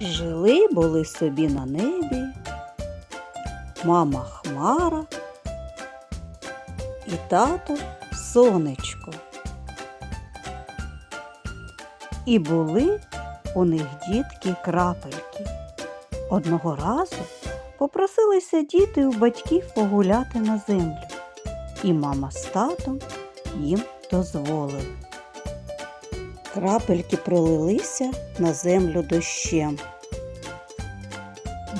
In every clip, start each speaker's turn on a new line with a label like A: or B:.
A: Жили були собі на небі мама Хмара і тато Сонечко. І були у них дітки крапельки. Одного разу попросилися діти у батьків погуляти на землю, і мама з татом їм дозволили. Крапельки пролилися на землю дощем.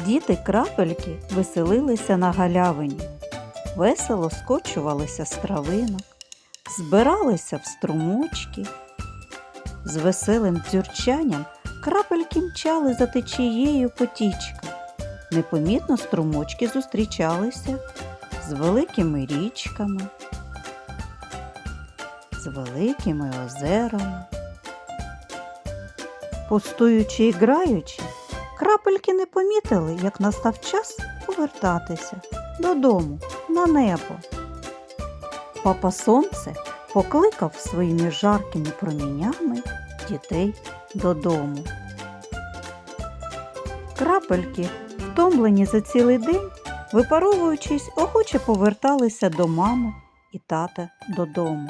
A: Діти крапельки веселилися на галявині, весело скочувалися з травинок, збиралися в струмочки. З веселим дзюрчанням крапельки мчали за течією потічка. Непомітно струмочки зустрічалися з великими річками, з великими озерами. Пустуючи і граючи, крапельки не помітили, як настав час повертатися додому на небо. Папа Сонце покликав своїми жаркими промінями дітей додому. Крапельки, втомлені за цілий день, випаровуючись, охоче поверталися до мами і тата додому.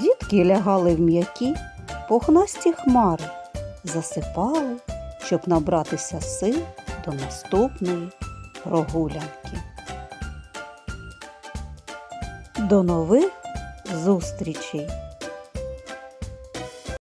A: Дітки лягали в м'які, пухнасті хмари, засипали, щоб набратися сил до наступної прогулянки. До нових зустрічей!